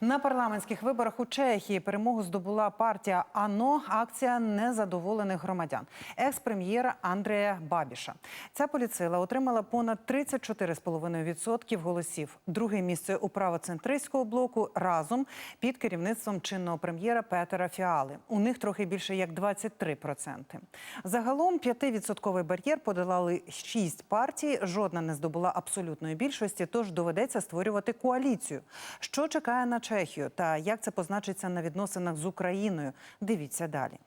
На парламентських виборах у Чехії перемогу здобула партія АНО. Акція незадоволених громадян. Екс-прем'єра Андрея Бабіша. Ця поліцила отримала понад 34,5% голосів. Друге місце у правоцентристського блоку разом під керівництвом чинного прем'єра Петера Фіали. У них трохи більше як 23%. Загалом 5% бар'єр подолали 6 партій. Жодна не здобула абсолютної більшості, тож доведеться створювати коаліцію. Що чекає на Чехію та як це позначиться на відносинах з Україною? Дивіться далі.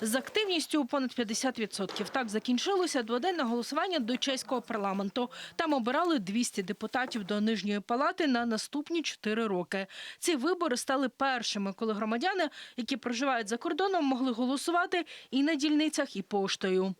З активністю понад 50%. Так закінчилося дводенне голосування до чеського парламенту. Там обирали 200 депутатів до Нижньої палати на наступні 4 роки. Ці вибори стали першими, коли громадяни, які проживають за кордоном, могли голосувати і на дільницях, і поштою.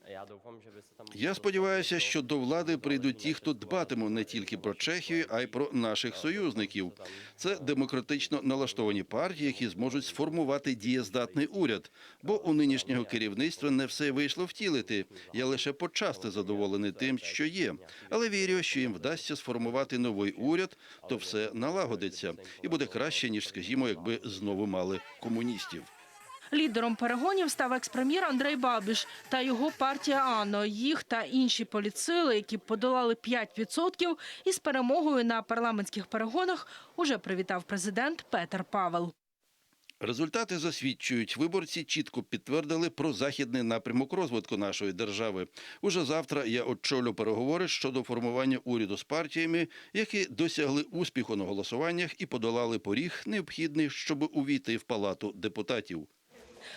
Я сподіваюся, що до влади прийдуть ті, хто дбатиме не тільки про Чехію, а й про наших союзників. Це демократично налаштовані партії, які зможуть сформувати дієздатний уряд. Бо у нинішнього керівництва не все вийшло втілити. Я лише почасти задоволений тим, що є. Але вірю, що їм вдасться сформувати новий уряд, то все налагодиться і буде краще ніж, скажімо, якби знову мали комуністів. Лідером перегонів став екс-прем'єр Андрей Бабіш та його партія АНО. Їх та інші політсили, які подолали 5% із перемогою на парламентських перегонах, уже привітав президент Петер Павел. Результати засвідчують, виборці чітко підтвердили про західний напрямок розвитку нашої держави. Уже завтра я очолю переговори щодо формування уряду з партіями, які досягли успіху на голосуваннях і подолали поріг, необхідний, щоб увійти в палату депутатів.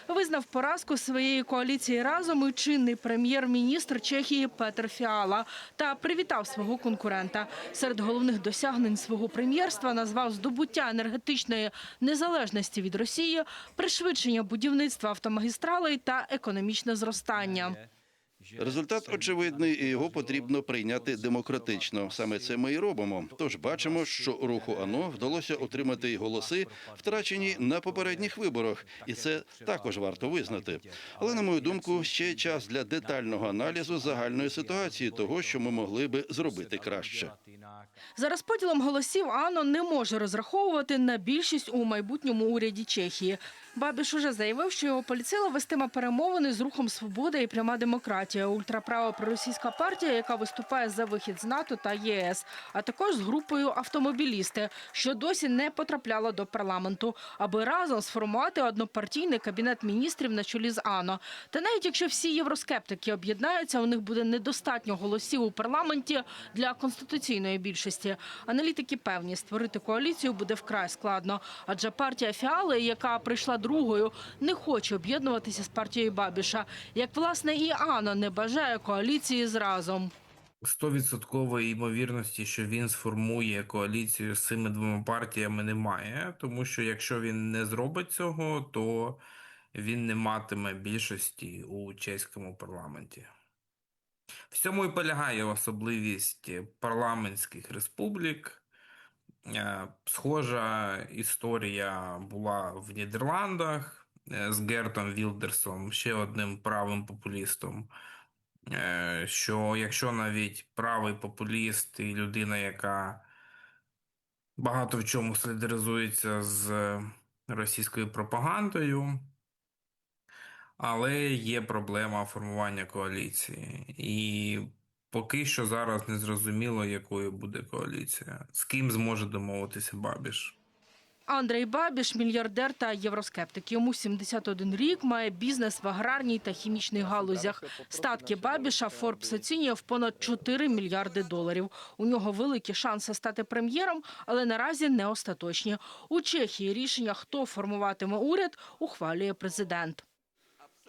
Визнав поразку своєї коаліції разом і чинний прем'єр-міністр Чехії Петр Фіала та привітав свого конкурента. Серед головних досягнень свого прем'єрства назвав здобуття енергетичної незалежності від Росії, пришвидшення будівництва автомагістралей та економічне зростання. Результат очевидний, і його потрібно прийняти демократично. Саме це ми і робимо. Тож бачимо, що руху АНО вдалося отримати й голоси, втрачені на попередніх виборах, і це також варто визнати. Але на мою думку, ще час для детального аналізу загальної ситуації, того, що ми могли би зробити краще. За розподілом голосів АНО не може розраховувати на більшість у майбутньому уряді Чехії. Бабіш уже заявив, що його поліцила вестиме перемовини з рухом «Свобода» і пряма демократія, ультраправо проросійська партія, яка виступає за вихід з НАТО та ЄС, а також з групою автомобілісти, що досі не потрапляла до парламенту, аби разом сформувати однопартійний кабінет міністрів на чолі з АНО. Та навіть якщо всі євроскептики об'єднаються, у них буде недостатньо голосів у парламенті для конституційної більшості. Аналітики певні, створити коаліцію буде вкрай складно, адже партія Фіали, яка прийшла другою, не хоче об'єднуватися з партією Бабіша. Як власне і Ано не бажає коаліції з разом. 100% ймовірності, що він сформує коаліцію з цими двома партіями, немає. Тому що якщо він не зробить цього, то він не матиме більшості у чеському парламенті. В цьому і полягає особливість парламентських республік. Е, Схожа історія була в Нідерландах е, з Гертом Вілдерсом, ще одним правим популістом. Е, Що якщо навіть правий популіст і людина, яка багато в чому солідаризується з російською пропагандою, але є проблема формування коаліції. І поки що зараз не зрозуміло, якою буде коаліція, з ким зможе домовитися Бабіш. Андрей Бабіш – мільярдер та євроскептик. Йому 71 рік, має бізнес в аграрній та хімічній галузях. Статки Бабіша Форбс оцінює в понад 4 мільярди доларів. У нього великі шанси стати прем'єром, але наразі не остаточні. У Чехії рішення, хто формуватиме уряд, ухвалює президент.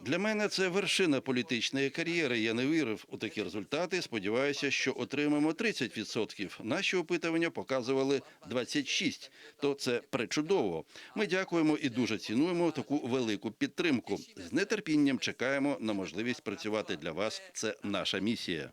Для мене це вершина політичної кар'єри. Я не вірив у такі результати. Сподіваюся, що отримаємо 30%. Наші опитування показували 26%. То це пречудово. Ми дякуємо і дуже цінуємо таку велику підтримку. З нетерпінням чекаємо на можливість працювати для вас. Це наша місія.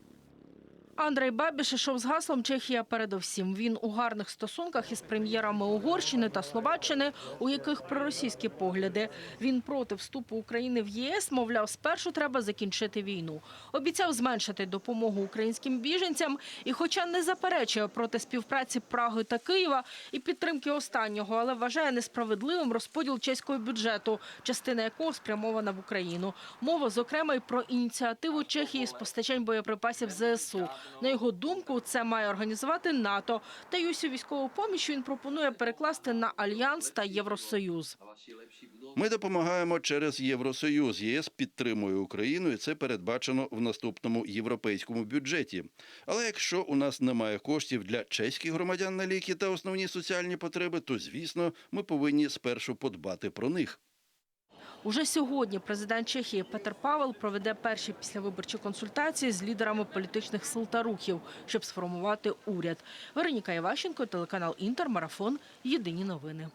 Андрей Бабіш ішов з гаслом «Чехія передовсім». Він у гарних стосунках із прем'єрами Угорщини та Словаччини, у яких проросійські погляди. Він проти вступу України в ЄС, мовляв, спершу треба закінчити війну. Обіцяв зменшити допомогу українським біженцям і хоча не заперечує проти співпраці Праги та Києва і підтримки останнього, але вважає несправедливим розподіл чеського бюджету, частина якого спрямована в Україну. Мова, зокрема, й про ініціативу Чехії з постачань боєприпасів ЗСУ. На його думку, це має організувати НАТО. Та й усю військову поміч він пропонує перекласти на Альянс та Євросоюз. Ми допомагаємо через Євросоюз. ЄС підтримує Україну, і це передбачено в наступному європейському бюджеті. Але якщо у нас немає коштів для чеських громадян на ліки та основні соціальні потреби, то звісно ми повинні спершу подбати про них. Уже сьогодні президент Чехії Петер Павел проведе перші післявиборчі консультації з лідерами політичних сил та рухів, щоб сформувати уряд. Вероніка Іващенко, телеканал Інтер, Марафон. Єдині новини.